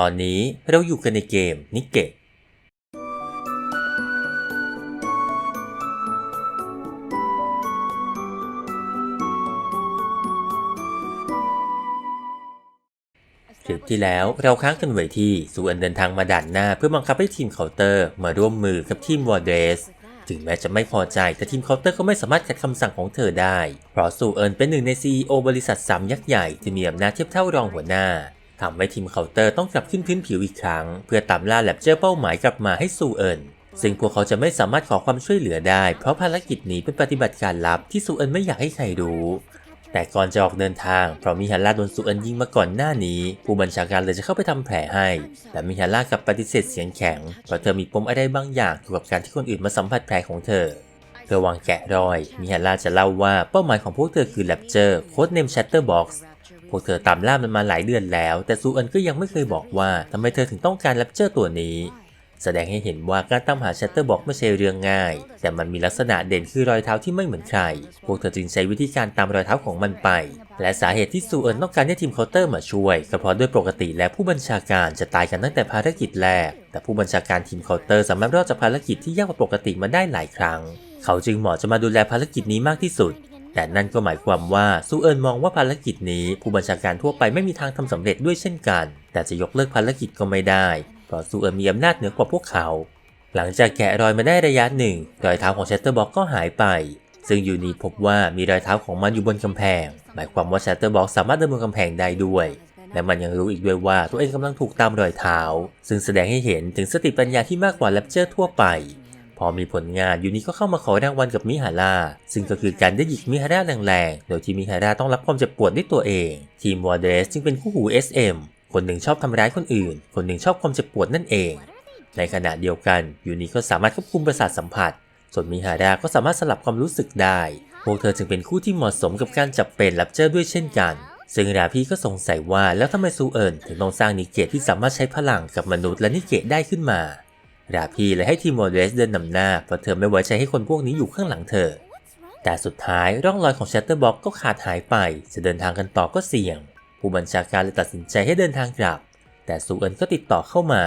ตอนนี้เราอยู่กันในเกมนิเกะคลิปที่แล้วเราค้างกันไว้ที่ซูอันเดินทางมาด่านหน้าเพื่อบังคับให้ทีมเคาน์เตอร์มาร่วมมือกับทีมวอร์เดสถึงแม้จะไม่พอใจแต่ทีมเคาน์เตอร์ก็ไม่สามารถขัดคำสั่งของเธอได้ เพราะซูเอินเป็นหนึ่งใน CEO บริษัทสามยักษ์ใหญ่ที่มีอำนาจเทียบเท่ารองหัวหน้า ทำให้ทีมเคาน์เตอร์ต้องกลับขึ้นพื้นผิวอีกครั้ง เพื่อตามล่าแลบเจอเป้าหมายกลับมาให้ซูเอินซึ่งพวกเขาจะไม่สามารถขอความช่วยเหลือได้ เพราะภารกิจนี้เป็นปฏิบัติการลับที่ซูเอินไม่อยากให้ใครรู้แต่ก่อนจะออกเดินทางเพราะมิฮาร่าโดนซูเอินยิงมาก่อนหน้านี้ ผู้บัญชาการเลยจะเข้าไปทำแผลให้ แต่มิฮาร่ากลับปฏิเสธเสียงแข็งเพราะเธอมีปมอะไรบางอย่างเกี่ยวกับการที่คนอื่นมาสัมผัสแผลของเธอเธอวางแกะรอยมิฮาร่าจะเล่าว่าเป้าหมายของพวกเธอคือแลปเจอร์โค้ดเนมชัตเตอร์บ็อกซ์ พวกเธอตามล่ามันมาหลายเดือนแล้ว แต่ซูเอินก็ยังไม่เคยบอกว่าทำไมเธอถึงต้องการแลปเจอร์ตัวนี้ แสดงให้เห็นว่าการตามหาชัตเตอร์บ็อกไม่ใช่เรื่องง่าย แต่มันมีลักษณะเด่นคือรอยเท้าที่ไม่เหมือนใคร พวกเธอจึงใช้วิธีการตามรอยเท้าของมันไป และสาเหตุที่ซูเอินต้องการให้ทีมเคาน์เตอร์มาช่วยก็เพราะด้วยปกติและผู้บัญชาการจะตายกันตั้งแต่ภารกิจแรก แต่ผู้บัญชาการทีมเคาน์เตอร์สามารถรอดจากภารกิจที่ยากกว่าปกติมาได้หลายครั้ง เขาจึงเหมาะจะมาดูแลภารกิจนี้มากที่สุด แต่นั่นก็หมายความว่าซูเอินมองว่าภารกิจนี้ผู้บัญชาการทั่วไปไม่มีทางทำสำเร็จด้วยเช่นกัน แต่จะยกเลิกภารกิจก็ไม่ได้เพราะซูเอินมีอำนาจเหนือกว่าพวกเขา หลังจากแกะรอยมาได้ระยะหนึ่งรอยเท้าของชัตเตอร์บ็อกก็หายไป ซึ่งยูนีพบว่ามีรอยเท้าของมันอยู่บนกำแพง หมายความว่าชัตเตอร์บ็อกสามารถเดินบนกำแพงได้ด้วยและมันยังรู้อีกด้วยว่าตัวเองกำลังถูกตามรอยเท้า ซึ่งแสดงให้เห็นถึงสติปัญญาที่มากกว่าแรปเจอร์ทั่วไป พอมีผลงานยูนิก็เข้ามาขอรางวัลกับมิฮาร่าซึ่งก็คือการได้หยิกมิฮาร่าแรงๆ โดยที่มิฮาร่าต้องรับความเจ็บปวดด้วยตัวเอง ทีมวอร์เดสจึงเป็นคู่หู SM คนหนึ่งชอบทำร้ายคนอื่น คนหนึ่งชอบความเจ็บปวดนั่นเอง ในขณะเดียวกันยูนิก็สามารถควบคุมประสาทสัมผัส ส่วนมิฮาร่าก็สามารถสลับความรู้สึกได้ พวกเธอจึงเป็นคู่ที่เหมาะสมกับการจับเป็นแรปเจอด้วยเช่นกันซึ่งราพี่ก็สงสัยว่าแล้วทำไมซูเอินถึงต้องสร้างนิเกะที่สามารถใช้พลังกับมนุษย์และนิเกะได้ขึ้นมา ราพี่เลยให้ทีมโมเดสเดินนำหน้าเพราะเธอไม่ไว้ใจให้คนพวกนี้อยู่ข้างหลังเธอ แต่สุดท้ายร่องรอยของชัตเตอร์บ็อกก็ขาดหายไป จะเดินทางกันต่อก็เสี่ยง ผู้บัญชาการเลยตัดสินใจให้เดินทางกลับ แต่ซูเอินก็ติดต่อเข้ามา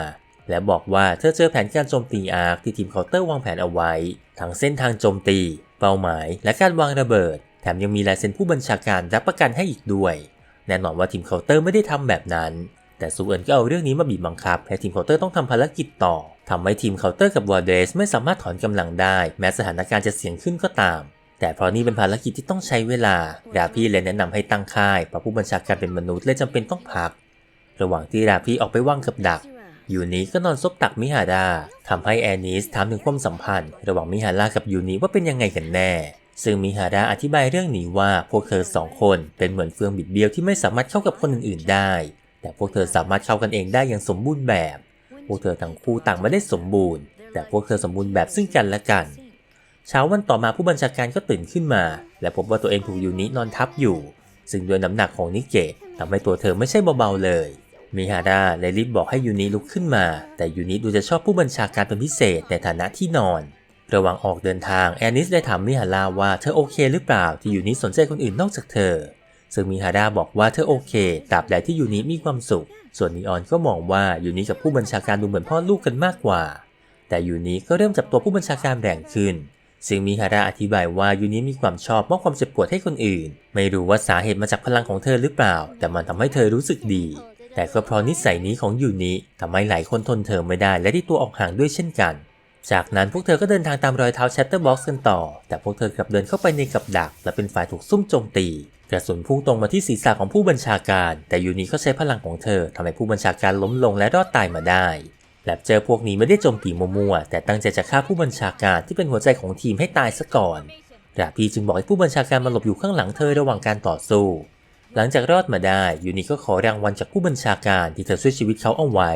และบอกว่าเธอเจอแผนการโจมตีอาร์คที่ทีมเคาน์เตอร์วางแผนเอาไว้ ทั้งเส้นทางโจมตี เป้าหมาย และการวางระเบิด แถมยังมีลายเซ็นผู้บัญชาการรับประกันให้อีกด้วย แน่นอนว่าทีมเคาน์เตอร์ไม่ได้ทำแบบนั้น แต่ซูเอินก็เอาเรื่องนี้มาบีบบังคับให้ทีมเคาน์เตอร์ต้องทำภารกิจต่อ ทำให้ทีมเคาน์เตอร์กับวอร์เดสไม่สามารถถอนกำลังได้ แม้สถานการณ์จะเสี่ยงขึ้นก็ตาม แต่เพราะนี่เป็นภารกิจที่ต้องใช้เวลาราพี่เลยแนะนำให้ตั้งค่ายเพราะผู้บัญชาการเป็นมนุษย์เลยจำเป็นต้องพัก ระหว่างที่ราพี่ออกไปว่างกับดักยูนิก็นอนซบตักมิฮาราทำให้แอนิสถามถึงความสัมพันธ์ ระหว่างมิฮาร่ากับยูนิว่าเป็นยังไงกันแน่ ซึ่งมิฮาราอธิบายเรื่องนี้ว่าพวกเธอสองคนเป็นเหมือนเฟืองบิดเบี้ยวที่ไม่สามารถเข้ากับคนอื่นๆได้ แต่พวกเธอสามารถเข้ากันเองได้อย่างสมบูรณ์แบบ วกเธอทั้งคู่ต่างไม่ได้สมบูรณ์ แต่พวกเธอสมบูรณ์แบบซึ่งกันและกัน เช้าวันต่อมาผู้บัญชาการก็ตื่นขึ้นมา และพบว่าตัวเองถูกยูนินอนทับอยู่ ซึ่งด้วยน้ำหนักของนิเกะทำให้ตัวเธอไม่ใช่เบาๆเลย มิฮาร่าเลยรีบบอกให้ยูนิลุกขึ้นมา แต่ยูนิดูจะชอบผู้บัญชาการเป็นพิเศษในฐานะที่นอน ระหว่างออกเดินทางแอนิสได้ถามมิฮาราว่าเธอโอเคหรือเปล่าที่ยูนิสนใจคนอื่นนอกจากเธอ ซึ่งมิฮาร่าบอกว่าเธอโอเคตราบใดที่ยูนิมีความสุข ส่วนนีออนก็มองว่ายูนิกับผู้บัญชาการดูเหมือนพ่อลูกกันมากกว่า แต่ยูนิก็เริ่มจับตัวผู้บัญชาการแรงขึ้น ซึ่งมิฮาร่าอธิบายว่ายูนิมีความชอบมอบความเจ็บปวดให้คนอื่น ไม่รู้ว่าสาเหตุมาจากพลังของเธอหรือเปล่า แต่มันทำให้เธอรู้สึกดี แต่ก็เพราะนิสัยนี้ของยูนิทำให้หลายคนทนเธอไม่ได้และที่ตัวออกห่างด้วยเช่นกัน จากนั้นพวกเธอก็เดินทางตามรอยเท้าชัตเตอร์บ็อกซ์กันต่อ แต่พวกเธอกลับเดินเข้าไปในกับดัก และเป็นฝ่ายถูกซุ่มโจมตี กระสุนพุ่งตรงมาที่ศีรษะของผู้บัญชาการ แต่ยูนิก็ใช้พลังของเธอทำให้ผู้บัญชาการล้มลงและรอดตายมาได้แลบเจอพวกนี้ไม่ได้โจมตีมั่วๆแต่ตั้งใจจะฆ่าผู้บัญชาการที่เป็นหัวใจของทีมให้ตายซะก่อนดาพีจึงบอกให้ผู้บัญชาการมาหลบอยู่ข้างหลังเธอระหว่างการต่อสู้ หลังจากรอดมาได้ยูนิก็ขอรางวัลจากผู้บัญชาการที่เธอช่วยชีวิตเขาเอาไว้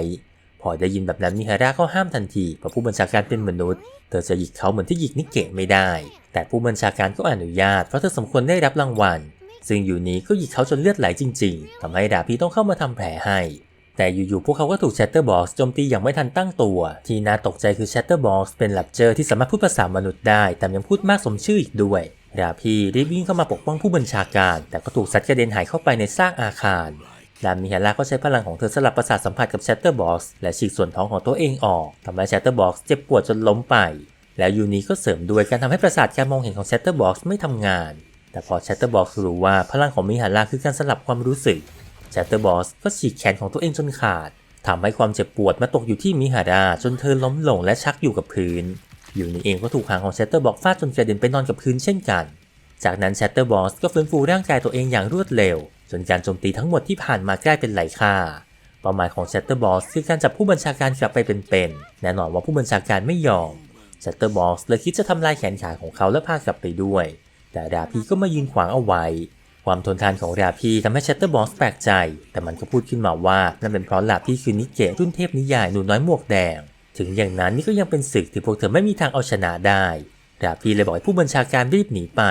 พอได้ยินแบบนั้นมิฮาร่าก็ห้ามทันทีเพราะผู้บัญชาการเป็นมนุษย์ เธอจะหยิกเขาเหมือนที่หยิกนิเกะไม่ได้ แต่ผู้บัญชาการก็อนุญาตเพราะเธอสมควรได้รับรางวัล ซึ่งยูนิก็หยิกเขาจนเลือดไหลจริง ๆทำให้ดาพีต้องเข้ามาทำแผลให้ แต่อยู่ๆพวกเขาก็ถูก Chatterbox โจมตีอย่างไม่ทันตั้งตัว ที่น่าตกใจคือ Chatterbox เป็นแรปเจอที่สามารถพูดภาษามนุษย์ได้แต่ยังพูดมากสมชื่ออีกด้วยดาพีรีบวิ่งเข้ามาปกป้องผู้บัญชาการ แต่ก็ถูกซัดกระเด็นหายเข้าไปในซากอาคารดามิฮาร่าก็ใช้พลังของเธอสลับประสาทสัมผัสกับแชตเตอร์บ็อกซ์และฉีกส่วนท้องของตัวเองออกทำให้แชตเตอร์บ็อกซ์เจ็บปวดจนล้มไป แล้วยูนีก็เสริมด้วยการทำให้ประสาทการมองเห็นของแชตเตอร์บ็อกซ์ไม่ทำงาน แต่พอแชตเตอร์บอกซ์รู้ว่าพลังของมิฮาร่าคือการสลับความรู้สึกแชตเตอร์บอกซ์ก็ฉีกแขนของตัวเองจนขาดทำให้ความเจ็บปวดมาตกอยู่ที่มิฮาร่าจนเธอล้มลงและชักอยู่กับพื้น อยู่นีเองก็ถูกหางของแชตเตอร์บอกซ์ฟาดจนกระเด็นไปนอนกับพื้นเช่นกัน จากนั้นแชตเตอร์บอสก็ฟื้นฟูร่างกายตัวเองอย่างรวดเร็ว จนการโจมตีทั้งหมดที่ผ่านมากลายเป็นไร้ค่าเป้าหมายของแชตเตอร์บอสคือการจับผู้บัญชาการกลับไปเป็นๆแน่นอนว่าผู้บัญชาการไม่ยอมแชตเตอร์บอสเลยคิดจะทำลายแขนขาของเขาและพากลับไปด้วย แต่ราพีก็มายืนขวางเอาไว้ ความทนทานของราพีทำให้แชตเตอร์บอสแปลกใจ แต่มันก็พูดขึ้นมาว่านั่นเป็นเพราะราพีคือนิเกะรุ่นเทพนิยายหนูน้อยหมวกแดง ถึงอย่างนั้นนี่ก็ยังเป็นศึกที่พวกเธอไม่มีทางเอาชนะได้ราพีเลยบอกให้ผู้บัญชาการรีบหนีไป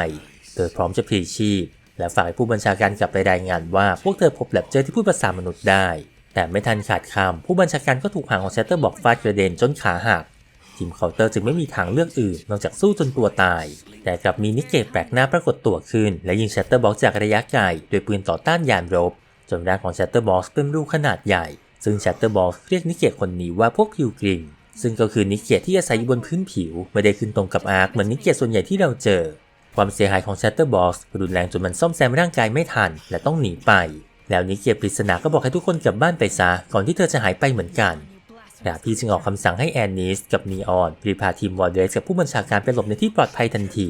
เธอพร้อมจะพลีชีพ และฝากให้ผู้บัญชาการกลับไปรายงานว่า พวกเธอพบแลบเจอที่พูดภาษามนุษย์ได้ แต่ไม่ทันขาดคำผู้บัญชาการก็ถูกหางของแชตเตอร์บอกฟาดกระเด็นจนขาหัก ทีมเคาน์เตอร์จึงไม่มีทางเลือกอื่นนอกจากสู้จนตัวตาย แต่กลับมีนิกเกตแปลกหน้าปรากฏตัวขึ้น และยิงแชตเตอร์บ็อกจากระยะไกลโดยปืนต่อต้านยานรบ จนร่างของแชตเตอร์บ็อกเป็นรูขนาดใหญ่ ซึ่งแชตเตอร์บ็อกเรียกนิกเกตคนนี้ว่าพวกพิวกริมซึ่งก็คือนิกเกตที่อาศัยอยู่บนพื้นผิว ไม่ได้ขึ้นตรงกับอาร์คเหมือนนิกเกตส่วนใหญ่ที่เราเจอ ความเสียหายของ Shatterbox รุนแรงจนมันซ่อมแซมร่างกายไม่ทัน และต้องหนีไป แล้วนิเกียปริศนาก็บอกให้ทุกคนกลับบ้านไปซะก่อนที่เธอจะหายไปเหมือนกัน ดาพี่จึงออกคำสั่งให้แอนนิสกับนีออนรีพาทีมวอร์เดสกับผู้บัญชาการไปหลบในที่ปลอดภัยทันที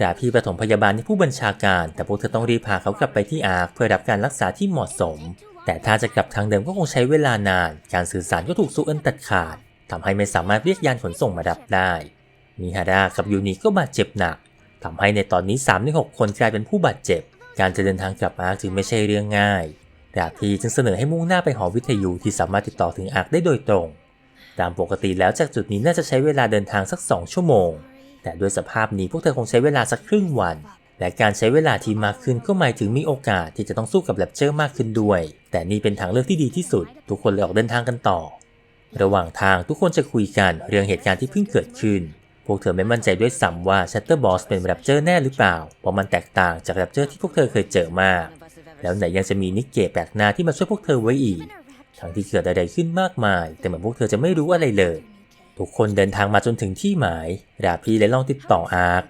ดาพี่ประถมพยาบาลให้ผู้บัญชาการ แต่พวกเธอต้องรีบพาเขากลับไปที่อาร์คเพื่อรับการรักษาที่เหมาะสม แต่ถ้าจะกลับทางเดิมก็คงใช้เวลานาน การสื่อสารก็ถูกซูเอินตัดขาดทำให้ไม่สามารถเรียกยานขนส่งมารับได้มิฮาร่ากับยูนิก็บาดเจ็บหนักทำให้ในตอนนี้3ใน6คนกลายเป็นผู้บาดเจ็บ การจะเดินทางกลับอาร์คจึงไม่ใช่เรื่องง่าย ดาบพีจึงเสนอให้มุ่งหน้าไปหอวิทยุที่สามารถติดต่อถึงอาร์คได้โดยตรง ตามปกติแล้วจากจุดนี้น่าจะใช้เวลาเดินทางสัก 2 ชั่วโมง แต่ด้วยสภาพนี้พวกเธอคงใช้เวลาสักครึ่งวัน และการใช้เวลาที่มากขึ้นก็หมายถึงมีโอกาสที่จะต้องสู้กับแรปเจอร์มากขึ้นด้วย แต่นี่เป็นทางเลือกที่ดีที่สุด ทุกคนเลยออกเดินทางกันต่อ ระหว่างทางทุกคนจะคุยกันเรื่องเหตุการณ์ที่เพิ่งเกิดขึ้น พวกเธอไม่มั่นใจด้วยซ้ำว่าชัตเตอร์บอสเป็นแรปเจอร์แน่หรือเปล่า เพราะมันแตกต่างจากแรปเจอร์ที่พวกเธอเคยเจอมาก แล้วไหนยังจะมีนิกเกตแปลกหน้าที่มาช่วยพวกเธอไว้อีก ทั้งที่เกิดอะไรขึ้นมากมาย แต่เหมือนพวกเธอจะไม่รู้อะไรเลย ทุกคนเดินทางมาจนถึงที่หมายดาพีและลองติดต่ออาร์ค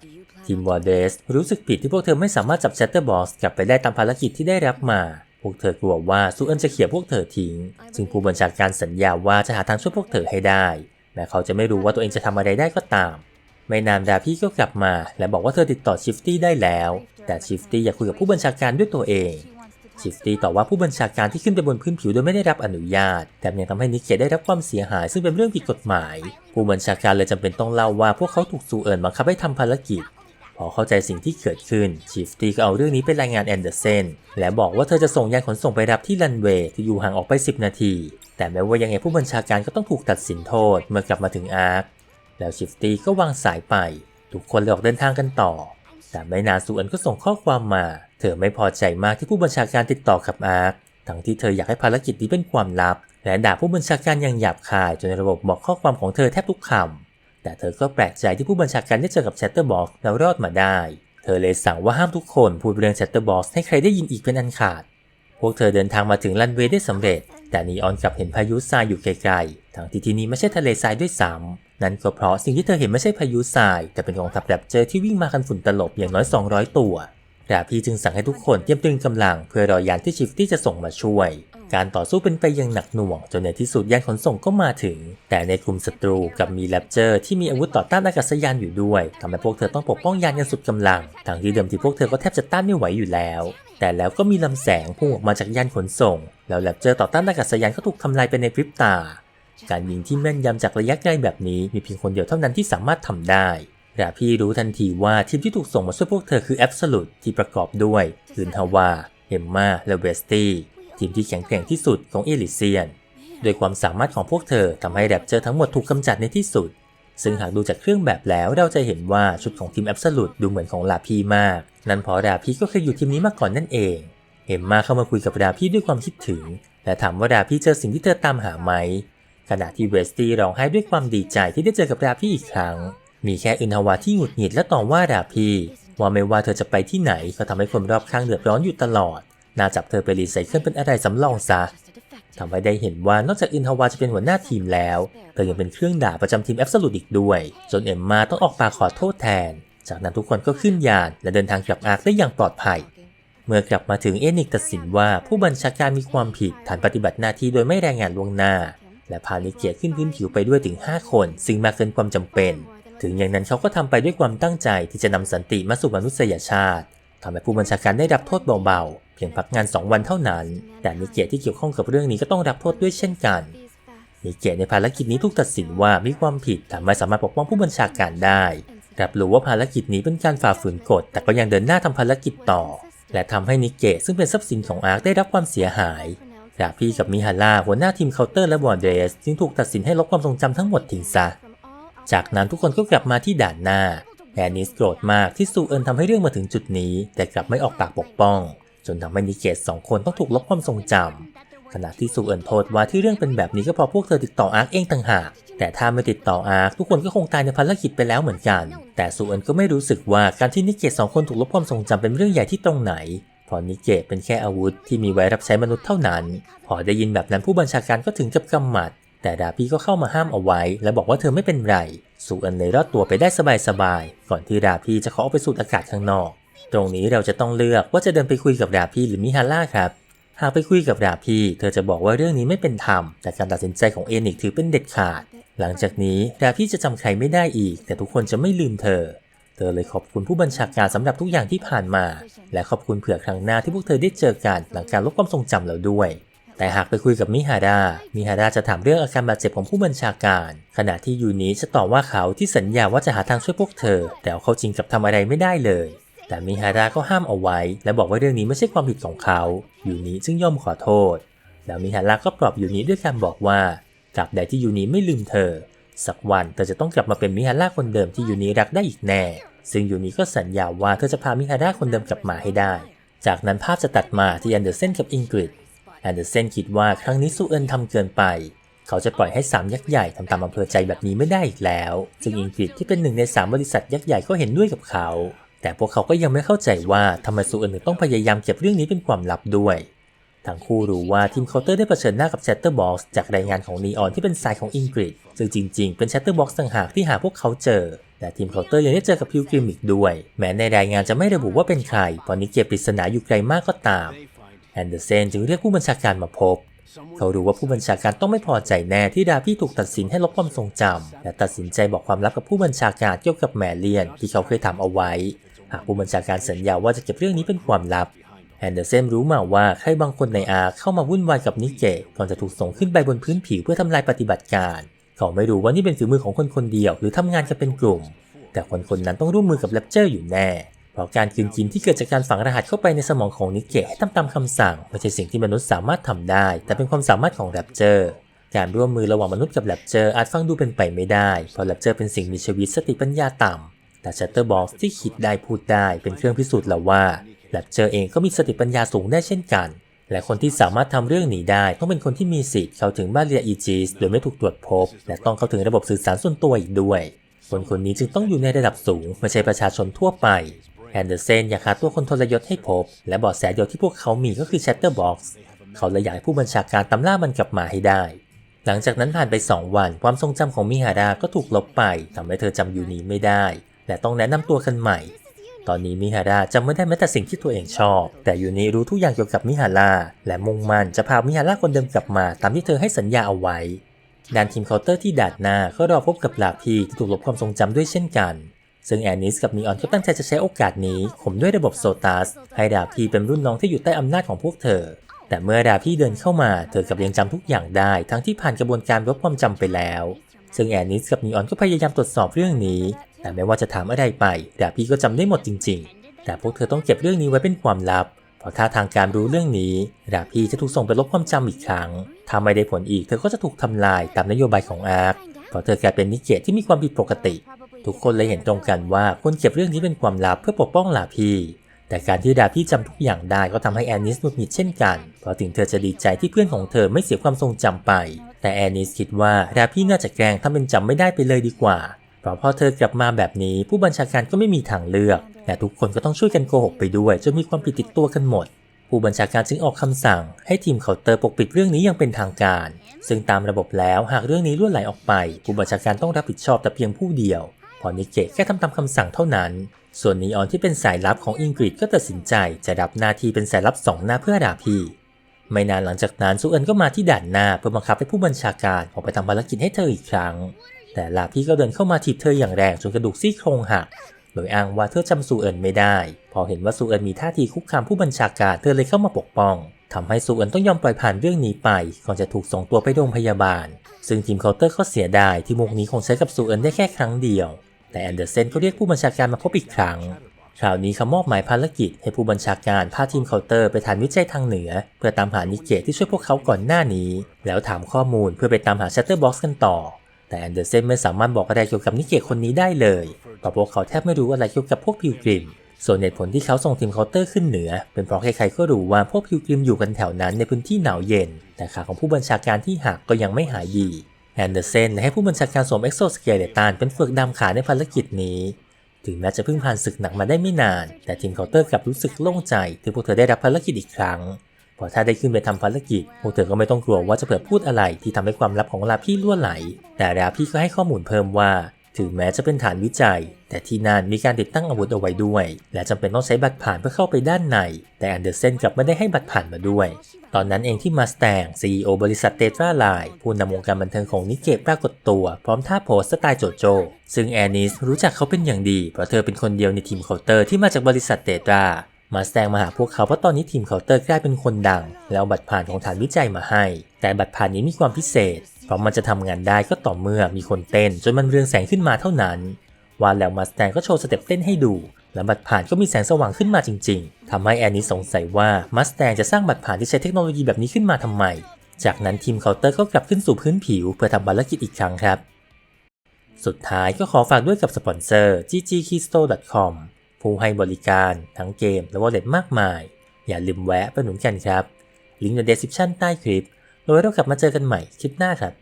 ทีมวอร์เดสรู้สึกผิดที่พวกเธอไม่สามารถจับชัตเตอร์บอสกลับไปได้ตามภารกิจที่ได้รับมา พวกเธอกลัวว่าซูเอินจะเขี่ยพวกเธอทิ้งซึ่งผู้บัญชาการสัญญาว่าจะหาทางช่วยพวกเธอให้ได้ แม้เขาจะไม่รู้ว่าตัวเองจะทำอะไรได้ก็ตาม ไม่นานดาพี่ก็กลับมา และบอกว่าเธอติดต่อชิฟตี้ได้แล้ว แต่ชิฟตี้อยากคุยกับผู้บัญชาการด้วยตัวเอง ชิฟตี้ต่อว่าผู้บัญชาการที่ขึ้นไปบนพื้นผิวโดยไม่ได้รับอนุญาต แถมยังทำให้นิกเกตได้รับความเสียหาย ซึ่งเป็นเรื่องผิดกฎหมาย ผู้บัญชาการเลยจำเป็นต้องเล่าว่าพวกเขาถูกซูเอิญบังคับให้ทำภารกิจ พอเข้าใจสิ่งที่เกิดขึ้นชิฟตี้ก็เอาเรื่องนี้ไปรายงานแอนเดอร์เซนและบอกว่าเธอจะส่งยานขนส่งไปรับที่รันเวย์ที่อยู่ห่างออกไป 10 นาที แต่แม้ว่ายังไงผู้บัญชาการก็ต้องถูกตัดสินโทษเมื่อกลับมาถึงอาร์คแล้วชิฟตี้ก็วางสายไปทุกคนเลยออกเดินทางกันต่อ แต่ไม่นานซูเอิญก็ส่งข้อความมา เธอไม่พอใจมากที่ผู้บัญชาการติดต่อกับอาร์คทั้งที่เธออยากให้ภารกิจนี้เป็นความลับ และด่าผู้บัญชาการอย่างหยาบคายจนระบบบอกข้อความของเธอแทบทุกคำ แต่เธอก็แปลกใจที่ผู้บัญชาการได้เจอกับแชตเตอร์บ็อกแล้วรอดมาได้ เธอเลยสั่งว่าห้ามทุกคนพูดเรื่องแชตเตอร์บ็อกให้ใครได้ยินอีกเป็นอันขาด พวกเธอเดินทางมาถึงรันเวย์ได้สำเร็จ แต่นีออนกลับเห็นพายุทรายอยู่ไกลๆ ทั้งที่ที่นี้ไม่ใช่ทะเลทรายด้วยซ้ำนั่นก็เพราะสิ่งที่เธอเห็นไม่ใช่พายุทราย แต่เป็นกองทัพแรปเจอร์ที่วิ่งมากันฝุ่นตลบอย่างน้อย 200 ตัวดาพีจึงสั่งให้ทุกคนเตรียมตึงกำลังเพื่อรอยานที่ชิฟตี้จะส่งมาช่วย การต่อสู้เป็นไปอย่างหนักหน่วงจนในที่สุดยานขนส่งก็มาถึง แต่ในกลุ่มศัตรูกับมีแรปเจอร์ที่มีอาวุธต่อต้านอากาศยานอยู่ด้วยทำให้พวกเธอต้องปกป้องยานกันสุดกำลังทั้งที่เดิมที่พวกเธอก็แทบจะต้านไม่ไหวอยู่แล้ว แต่แล้วก็มีลำแสงพุ่งออกมาจากยานขนส่ง แล้วแรปเจอต่อต้านอากาศยานก็ถูกทำลายไปในพริบตา การยิงที่แม่นยำจากระยะไกลแบบนี้มีเพียงคนเดียวเท่านั้นที่สามารถทำได้ดาพี่รู้ทันทีว่าทีมที่ถูกส่งมาช่วยพวกเธอคือแอบส l u t e ที่ประกอบด้วยคืนฮาวา เอมมาและเวสตี้ทีมที่แข็งแกร่งที่สุดของเอลิเซียน โดยความสามารถของพวกเธอทำให้แรปเจอร์ทั้งหมดถูกกำจัดในที่สุด ซึ่งหากดูจากเครื่องแบบแล้วเราจะเห็นว่าชุดของทีมแอบส l u t e ดูเหมือนของลาพีมาก นั่นเพราะดาพีก็เคยอยู่ทีมนี้มาก่อนนั่นเอง เอมมาเข้ามาคุยกับดาพีด้วยความคิดถึง และถามว่าดาพีเจอสิ่งที่เธอตามหาไหม ขณะที่เวสตี้ร้องไห้ด้วยความดีใจที่ได้เจอกับดาพีอีกครั้ง มีแค่อึนฮาวาที่หงุดหงิดและต่อว่าดาพีว่าไม่ว่าเธอจะไปที่ไหนก็ทำให้คนรอบข้างเดือดร้อนอยู่ตลอดน่าจับเธอไปรีไซเคิลเป็นอะไรสำรองซะ ทำให้ได้เห็นว่านอกจากอินทวาจะเป็นหัวหน้าทีมแล้ว เธอยังเป็นเครื่องด่าประจำทีมแอบสูตอีกด้วย จนเอ็มมาต้องออกปากขอโทษแทน จากนั้นทุกคนก็ขึ้นยานและเดินทางกลับอาร์คได้อย่างปลอดภัย เมื่อกลับมาถึงเอนิกตัดสินว่าผู้บัญชาการมีความผิดฐานปฏิบัติหน้าที่โดยไม่รายงานล่วงหน้า และพานิเกียขึ้นพื้นผิวไปด้วยถึง 5 คน ซึ่งมากเกินความจำเป็น ถึงอย่างนั้นเขาก็ทำไปด้วยความตั้งใจที่จะนำสันติมาสู่มนุษยชาติ ทำให้ผู้บัญชาการได้รับโทษเบาๆ เพียงพักงาน 2 วันเท่านั้น แต่นิเกียที่เกี่ยวข้องกับเรื่องนี้ก็ต้องรับโทษด้วยเช่นกันนิเกียในภารกิจนี้ถูกตัดสินว่ามีความผิดแต่ไม่สามารถปกป้องผู้บัญชาการได้รับรู้ว่าภารกิจนี้เป็นการฝ่าฝืนกฎ แต่ก็ยังเดินหน้าทำภารกิจต่อ และทำให้นิเกะซึ่งเป็นทรัพย์สินของอาร์คได้รับความเสียหายดาพี่กับมิฮาร่าหัวหน้าทีมเคาน์เตอร์และวอร์เดรสจึงถูกตัดสินให้ลบความทรงจำทั้งหมดทิ้งซะ จากนั้นทุกคนก็กลับมาที่ด่านหน้า แอนนิสโกรธมากที่ซูเอินทำให้เรื่องมาถึงจุดนี้ แต่กลับไม่ออกปากปกป้อง จนทำให้นิเกตสองคนต้องถูกลบความทรงจำขณะที่ซูเอินโทษว่าที่เรื่องเป็นแบบนี้ก็เพราะพวกเธอติดต่ออาร์คเองต่างหาก แต่ถ้าไม่ติดต่ออาร์คทุกคนก็คงตายในภารกิจไปแล้วเหมือนกัน แต่ซูเอินก็ไม่รู้สึกว่าการที่นิเกตสองคนถูกลบความทรงจำเป็นเรื่องใหญ่ที่ตรงไหนเพอนิเกตเป็นแค่อาวุธที่มีไว้รับใช้มนุษย์เท่านั้น พอได้ยินแบบนั้นผู้บัญชาการก็ถึงกับกำหมัด แต่ดาพี่ก็เข้ามาห้ามเอาไว้ และบอกว่าเธอไม่เป็นไร สุอันเลยรอดตัวไปได้สบายๆ ก่อนที่ดาพี่จะขอออกไปสูดอากาศข้างนอก ตรงนี้เราจะต้องเลือกว่าจะเดินไปคุยกับดาพี่หรือมิฮาร่าครับ หากไปคุยกับดาพี่ เธอจะบอกว่าเรื่องนี้ไม่เป็นธรรม แต่การตัดสินใจของเอนิกถือเป็นเด็ดขาด หลังจากนี้ดาพี่จะจำใครไม่ได้อีก แต่ทุกคนจะไม่ลืมเธอ เธอเลยขอบคุณผู้บัญชาการสำหรับทุกอย่างที่ผ่านมา และขอบคุณเผื่อครั้งหน้าที่พวกเธอได้เจอกันหลังการลบความทรงจำแล้วด้วย แต่หากไปคุยกับมิฮาดา มิฮาดาจะถามเรื่องอาการบาดเจ็บของผู้บัญชาการ ขณะที่ยูนิจะตอบว่าเขาที่สัญญาว่าจะหาทางช่วยพวกเธอ แต่เขาจริงกับทำอะไรไม่ได้เลย แต่มิฮาดาก็ห้ามเอาไว้ และบอกว่าเรื่องนี้ไม่ใช่ความผิดของเขายูนิจึงยอมขอโทษ แล้วมิฮาดาก็ปลอบยูนิด้วยการบอกว่าตราบใดที่ยูนิไม่ลืมเธอ สักวันเธอจะต้องกลับมาเป็นมิฮาร่าคนเดิมที่ยูนิรักได้อีกแน่ ซึ่งยูนิก็สัญญาว่าเธอจะพามิฮาร่าคนเดิมกลับมาให้ได้ จากนั้นภาพจะตัดมาที่แอนเดอร์เซนกับอิงกริด แอนเดอร์เซนคิดว่าครั้งนี้ซูเอินทำเกินไป เขาจะปล่อยให้สามยักษ์ใหญ่ทำตามอำเภอใจแบบนี้ไม่ได้อีกแล้ว ซึ่งอิงกริดที่เป็นหนึ่งในสามบริษัทยักษ์ใหญ่ก็เห็นด้วยกับเขา แต่พวกเขาก็ยังไม่เข้าใจว่าทำไมซูเอินถึงต้องพยายามเก็บเรื่องนี้เป็นความลับด้วยทั้งคู่รู้ว่าทีมเคาน์เตอร์ได้เผชิญหน้ากับ Chatterbox จากรายงานของนีออนที่เป็นสายของอิงกริดซึ่งจริงๆ เป็น Chatterbox ต่างหากที่หาพวกเขาเจอ แต่ทีมเคาน์เตอร์ยังได้เจอกับพิวกริมอีกด้วย แม้ในรายงานจะไม่ระบุว่าเป็นใครเพราะนิเกียปริศนาอยู่ไกลมากก็ตาม แอนเดอร์เซนจึงเรียกผู้บัญชาการมาพบ เขารู้ว่าผู้บัญชาการต้องไม่พอใจแน่ที่ดาพี่ถูกตัดสินให้ลบความทรงจำและตัดสินใจบอกความลับกับผู้บัญชาการเกี่ยวกับแมเลียนที่เขาเคยทำเอาไว้ หากผู้บัญชาการสัญญาว่าจะเก็บเรื่องนี้เป็นความลับแอนเดอร์เซนรู้มาว่าใครบางคนในอาร์เข้ามาวุ่นวายกับนิเกะก่อนจะถูกส่งขึ้นไปบนพื้นผิวเพื่อทำลายปฏิบัติการ เขาไม่รู้ว่านี่เป็นฝีมือของคนคนเดียวหรือทำงานกันเป็นกลุ่ม แต่คนคนนั้นต้องร่วมมือกับแรปเจอร์อยู่แน่เพ ราะการคืนกินที่เกิดจากการฝังรหัสเข้าไปในสมองของนิเกะให้ทำตามคำสั่ง ไม่ใช่สิ่งที่มนุษย์สามารถทำได้ แต่เป็นความสามารถของแรปเจอร์ การร่วมมือระหว่างมนุษย์กับแรปเจอร์อาจฟังดูเป็นไปไม่ได้ เพราะแรปเจอร์เป็นสิ่งมีชีวิตสติปัญญาต่ำ แต่ชัตเตอร์บ็อกที่คิดได้พูดได้เป็นเครื่องพิสูจน์แล้วว่าแรปเจอร์เองก็มีสติปัญญาสูงได้เช่นกัน และคนที่สามารถทำเรื่องนี้ได้ต้องเป็นคนที่มีสิทธิ์เข้าถึงบ้านเรียอีจีสโดยไม่ถูกตรวจพบ และต้องเข้าถึงระบบสื่อสารส่วนตัวอีกด้วย คนคนนี้จึงต้องอยู่ในระดับสูงไม่ใช่ประชาชนทั่วไป แอนเดอร์เซนอยากหาตัวคนทรยศให้พบ และเบาะแสเดียวที่พวกเขามีก็คือชัตเตอร์บ็อกซ์เขาเลยอยากให้ผู้บัญชาการตามล่ามันกลับมาให้ได้ หลังจากนั้นผ่านไป 2 วัน ความทรงจำของมิฮาดาก็ถูกลบไปทำให้เธอจำยูนีไม่ได้ และต้องแนะนำตัวกันใหม่ ตอนนี้มิฮาราจำไม่ได้แม้แต่สิ่งที่ตัวเองชอบ แต่ยูนีรู้ทุกอย่างเกี่ยวกับมิฮาราและมุ่งมั่นจะพามิฮาราคนเดิมกลับมา ตามที่เธอให้สัญญาเอาไว้ด้านทีมเคาน์เตอร์ที่ดานหน้าก็รอพบกับลาพีที่ถูกลบความทรงจำด้วยเช่นกัน ซึ่งแอนนิสกับนีออนก็ตั้งใจจะใช้โอกาสนี้ข่มด้วยระบบโซตัสให้ดาพีเป็นรุ่นน้องที่อยู่ใต้อำนาจของพวกเธอ แต่เมื่อดาพีเดินเข้ามาเธอกับยังจำทุกอย่างได้ ทั้งที่ผ่านกระบวนการลบความจำไปแล้ว ซึ่งแอนนิสกับนีออนก็พยายามตรวจสอบเรื่องนี้ แต่ไม่ว่าจะถามอะไรไปดาพีก็จำได้หมดจริง ๆ แต่พวกเธอต้องเก็บเรื่องนี้ไว้เป็นความลับเพราะถ้าทางการรู้เรื่องนี้ดาพีจะถูกส่งไปลบความจำอีกครั้งถ้าไม่ได้ผลอีกเธอก็จะถูกทำลายตามนโยบายของอาร์คเพราะเธอกลายเป็นนิเกะที่มีความผิดปกติ ทุกคนเลยเห็นตรงกันว่าควรเก็บเรื่องนี้เป็นความลับเพื่อปกป้องลาพีแต่การที่ดาพี่จำทุกอย่างได้ก็ทำให้แอนนิสหงุดหงิดเช่นกัน เพราะถึงเธอจะดีใจที่เพื่อนของเธอไม่เสียความทรงจำไป แต่แอนนิสคิดว่าดาพี่น่าจะแกล้งทำเป็นจำไม่ได้ไปเลยดีกว่า เพราะพอเธอกลับมาแบบนี้ผู้บัญชาการก็ไม่มีทางเลือก และทุกคนก็ต้องช่วยกันโกหกไปด้วยจนมีความผิดติดตัวกันหมด ผู้บัญชาการจึงออกคำสั่ง ให้ทีมเคาน์เตอร์ปกปิดเรื่องนี้อย่างเป็นทางการ ซึ่งตามระบบแล้วหากเรื่องนี้ล่วไหลออกไป ผู้บัญชาการต้องรับผิดชอบแต่เพียงผู้เดียว พอนิเกะแค่ทำตามคำสั่งเท่านั้น ส่วนนีออนที่เป็นสายลับของอิงกฤษก็ตัดสินใจจะรับหน้าที่เป็นสายลับสองหน้าเพื่อราพีไม่นานหลังจากนั้นซูเอินก็มาที่ด่านหน้าเพื่อบังคับให้ผู้บัญชาการออกไปทำภารกิจให้เธออีกครั้ง แต่ลาพี่ก็เดินเข้ามาถีบเธออย่างแรงจนกระดูกซี่โครงหัก โดยอ้างว่าเธอจำซูเอินไม่ได้ พอเห็นว่าซูเอินมีท่าทีคุกคามผู้บัญชาการเธอเลยเข้ามาปกป้องทำให้ซูเอินต้องยอมปล่อยผ่านเรื่องนี้ไป ก่อนจะถูกส่งตัวไปโรงพยาบาล ซึ่งทีมเคาน์เตอร์ก็เสียดายที่มุกนี้คงใช้กับซูเอินได้แค่ครั้งเดียว แต่แอนเดอร์เซนก็เรียกผู้บัญชาการมาพบอีกครั้ง คราวนี้เขามอบหมายภารกิจให้ผู้บัญชาการพาทีมเคาน์เตอร์ไปฐานวิจัยทางเหนือ เพื่อตามหานิเกตที่ช่วยพวกเขาก่อนหน้านี้ แล้วถามข้อมูลเพื่อไปตามหาชัตเตอร์บ็อกซ์กันต่อ แต่แอนเดอร์เซนไม่สามารถบอกอะไรเกี่ยวกับนิเกตคนนี้ได้เลยเพราะพวกเขาแทบไม่รู้อะไรเกี่ยวกับพวกพิวกริมส่วนเหตุผลที่เขาส่งทีมเคาน์เตอร์ขึ้นเหนือ เป็นเพราะใครๆก็รู้ว่าพวกพิวกริมอยู่กันแถวนั้นในพื้นที่หนาวเย็น แต่ขาของผู้บัญชาการที่หักก็ยังไม่หายดี แอนเดอร์เซนให้ผู้บัญชาการสวมเอ็กโซสเกเลตันเป็นเฟือกดำขาในภารกิจนี้ ถึงแม้จะเพิ่งผ่านศึกหนักมาได้ไม่นาน แต่ทีมเคาน์เตอร์กลับรู้สึกโล่งใจที่พวกเธอได้รับภารกิจอีกครั้งเพราะถ้าได้ขึ้นไปทำภารกิจ พวกเธอก็ไม่ต้องกลัวว่าจะเผื่อพูดอะไรที่ทำให้ความลับของลาพี่ล่วไหล แต่ลาพี่ก็ให้ข้อมูลเพิ่มว่า ถึงแม้จะเป็นฐานวิจัย แต่ที่นั่นมีการติดตั้งอาวุธเอาไว้ด้วย และจำเป็นต้องใช้บัตรผ่านเพื่อเข้าไปด้านใน แต่แอนเดอร์เซนกลับไม่ได้ให้บัตรผ่านมาด้วย ตอนนั้นเองที่มาสแตง CEO บริษัทเตตราไลน์ผู้นำวงการบันเทิงของนิเกะปรากฏตัว พร้อมท่าโพสสไตล์โจโจ ซึ่งแอนนิสรู้จักเขาเป็นอย่างดี เพราะเธอเป็นคนเดียวในทีมเคาน์เตอร์ที่มาจากบริษัทเตตรามาแซงมาหาพวกเขาเพราะตอนนี้ทีมเคาน์เตอร์กลายเป็นคนดัง แล้วเอาบัตรผ่านของฐานวิจัยมาให้ แต่บัตรผ่านนี้มีความพิเศษ เพราะมันจะทำงานได้ก็ต่อเมื่อมีคนเต้นจนมันเรืองแสงขึ้นมาเท่านั้น ว่าแล้วมาสแตงก็โชว์สเต็ปเต้นให้ดู และบัตรผ่านก็มีแสงสว่างขึ้นมาจริง ๆทำให้แอนนี่สงสัยว่ามาสแตงจะสร้างบัตรผ่านที่ใช้เทคโนโลยีแบบนี้ขึ้นมาทำไม จากนั้นทีมเคาน์เตอร์ก็กลับขึ้นสู่พื้นผิว เพื่อทำภารกิจอีกครั้งครับ สุดท้ายก็ขอฝากด้วยกับสปอนเซอร์ ggkeystore.com ผู้ให้บริการทั้งเกมและวอลเล็ตมากมาย อย่าลืมแวะไปหนุนกันครับ ลิงก์ใน description ใต้คลิป โดยเรากลับมาเจอกันใหม่คลิปหน้าครับ